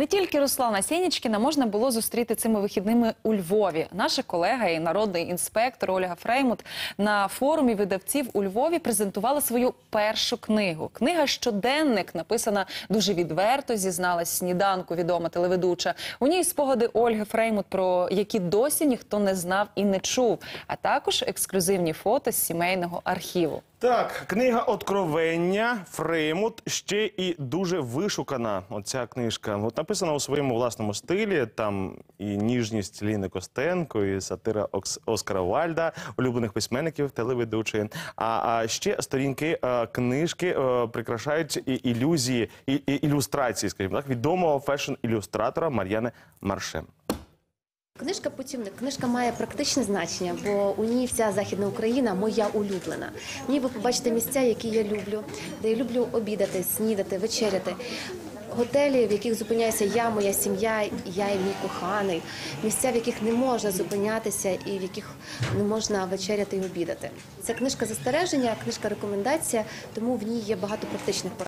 Не тільки Руслана Сєнічкіна можна було зустріти цими вихідними у Львові. Наша колега і народний інспектор Ольга Фреймут на форумі видавців у Львові презентувала свою першу книгу. Книга щоденник написана дуже відверто. Зізналась сніданку відома телеведуча. У ній спогади Ольги Фреймут, про які досі ніхто не знав і не чув, а також ексклюзивні фото з сімейного архіву. Так, книга Откровення Фреймут ще і дуже вишукана. Оця книжка. От написана у своєму власному стилі. Там і ніжність Ліни Костенко, і сатира Окс- Оскара Вальда, улюблених письменників, телеведучої. А, а ще сторінки е, книжки е, прикрашають і ілюзії, і, і ілюстрації, скажімо так, відомого фешн-ілюстратора Мар'яни Маршем. Книжка путівник. Книжка має практичне значення, бо у ній вся західна Україна моя улюблена. В ній ви побачите місця, які я люблю, де я люблю обідати, снідати, вечеряти. Готелі, в яких зупиняюся я, моя сім'я, я і мій коханий, місця, в яких не можна зупинятися і в яких не можна вечеряти і обідати. Це книжка застереження, книжка рекомендація, тому в ній є багато практичних порад.